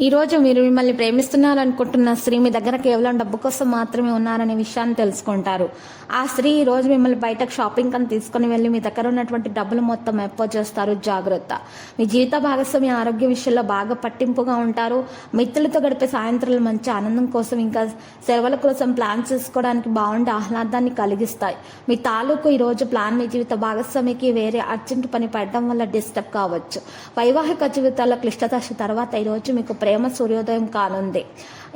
ఈరోజు మీరు మిమ్మల్ని ప్రేమిస్తున్నారనుకుంటున్న స్త్రీ మీ దగ్గర కేవలం డబ్బు కోసం మాత్రమే ఉన్నారనే విషయాన్ని తెలుసుకుంటారు. ఆ స్త్రీ ఈరోజు మిమ్మల్ని బయటకు షాపింగ్ అని తీసుకుని వెళ్ళి మీ దగ్గర ఉన్నటువంటి డబ్బులు మొత్తం ఎప్పో చేస్తారు. జాగ్రత్త. మీ జీవిత భాగస్వామి ఆరోగ్య విషయంలో బాగా పట్టింపుగా ఉంటారు. మిత్రులతో గడిపే సాయంత్రాలు మంచి ఆనందం కోసం ఇంకా సెలవుల కోసం ప్లాన్ చేసుకోవడానికి బాగుండే ఆహ్లాదాన్ని కలిగిస్తాయి. మీ తాలూకు ఈ రోజు ప్లాన్ మీ జీవిత భాగస్వామికి వేరే అర్జెంట్ పని పడడం వల్ల డిస్టర్బ్ కావచ్చు. వైవాహిక జీవితాల క్లిష్టదశ తర్వాత ఈ రోజు మీకు ప్రేమ సూర్యోదయం కానుంది.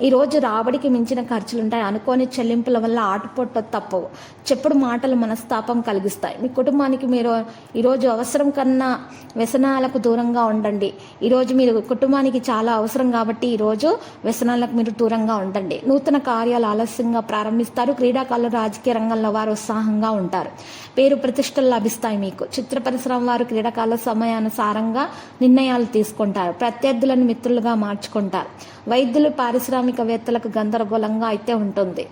ఈరోజు రాబడికి మించిన ఖర్చులు ఉంటాయి అనుకోని చెల్లింపుల వల్ల ఆటుపోట్ట తప్పవు. చెప్పుడు మాటలు మనస్తాపం కలిగిస్తాయి. మీ కుటుంబానికి మీరు ఈరోజు అవసరం కన్నా వ్యసనాలకు దూరంగా ఉండండి. ఈరోజు మీరు కుటుంబానికి చాలా అవసరం కాబట్టి ఈరోజు వ్యసనాలకు మీరు దూరంగా ఉండండి. నూతన కార్యాలు ఆలస్యంగా ప్రారంభిస్తారు. క్రీడాకారులు రాజకీయ రంగంలో వారు ఉత్సాహంగా ఉంటారు. పేరు ప్రతిష్టలు లభిస్తాయి మీకు. చిత్ర పరిశ్రమ వారు క్రీడాకారుల సమయానుసారంగా నిర్ణయాలు తీసుకుంటారు. ప్రత్యర్థులను మిత్రులుగా మార్చుకుంటారు వైద్యులు పారిశ్రామికవేత్తలకు గందరగోళంగా అయితే ఉంటుంది.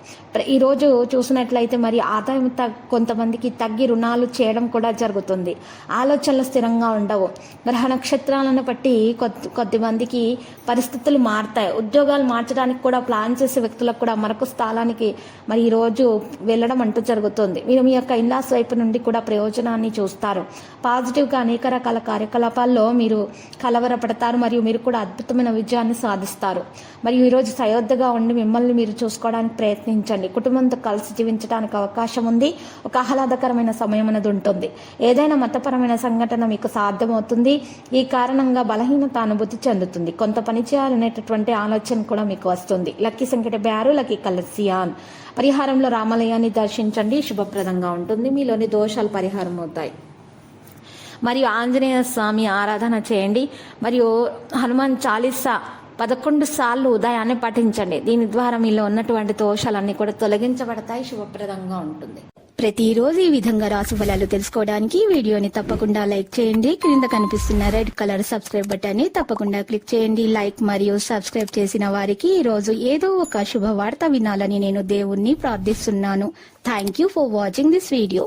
ఈరోజు చూసినట్లయితే మరి ఆదాయం తగ్ కొంతమందికి తగ్గి రుణాలు చేయడం కూడా జరుగుతుంది. ఆలోచనలు స్థిరంగా ఉండవు. గ్రహ నక్షత్రాలను బట్టి కొద్ది కొద్దిమందికి పరిస్థితులు మారుతాయి. ఉద్యోగాలు మార్చడానికి కూడా ప్లాన్ చేసే వ్యక్తులకు కూడా మరొక స్థానానికి మరి ఈరోజు వెళ్ళడం అంటూ జరుగుతుంది. మీరు మీ యొక్క ఇన్లాస్ వైపు నుండి కూడా ప్రయోజనాన్ని చూస్తారు. పాజిటివ్గా అనేక రకాల కార్యకలాపాల్లో మీరు కలవరపడతారు. మరియు మీరు కూడా అద్భుతమైన విజయాన్ని సాధిస్తారు. మరియు ఈరోజు సయోధ్యగా ఉండి మిమ్మల్ని మీరు చూసుకోవడానికి ప్రయత్నించండి. కుటుంబంతో కలిసి జీవించడానికి అవకాశం ఉంది. ఒక ఆహ్లాదకరమైన సమయం అనేది ఉంటుంది. ఏదైనా మతపరమైన సంఘటన మీకు సాధ్యమవుతుంది. ఈ కారణంగా బలహీనత అనుభూతి చెందుతుంది. కొంత పని చేయాలనేటటువంటి ఆలోచన కూడా మీకు వస్తుంది. లక్కీ సంఖ్య బ్యారు లక్కీ కలసియాన్. పరిహారంలో రామాలయాన్ని దర్శించండి. శుభప్రదంగా ఉంటుంది. మీలోని దోషాలు పరిహారం అవుతాయి. మరియు ఆంజనేయ స్వామి ఆరాధన చేయండి. మరియు హనుమాన్ చాలీసా పదకొండు సార్లు ఉదయాన్నే పఠించండి. దీని ద్వారా మీలో ఉన్నటువంటి దోషాలన్నీ కూడా తొలగించబడతాయి. శుభప్రదంగా ఉంటుంది. ప్రతిరోజు ఈ విధంగా రాసు ఫలాలు తెలుసుకోవడానికి వీడియోని తప్పకుండా లైక్ చేయండి. క్రింద కనిపిస్తున్న రెడ్ కలర్ సబ్స్క్రైబ్ బటన్ని తప్పకుండా క్లిక్ చేయండి. లైక్ మరియు సబ్స్క్రైబ్ చేసిన వారికి ఈ రోజు ఏదో ఒక శుభవార్త వినాలని నేను దేవుణ్ణి ప్రార్థిస్తున్నాను. Thank you for watching this video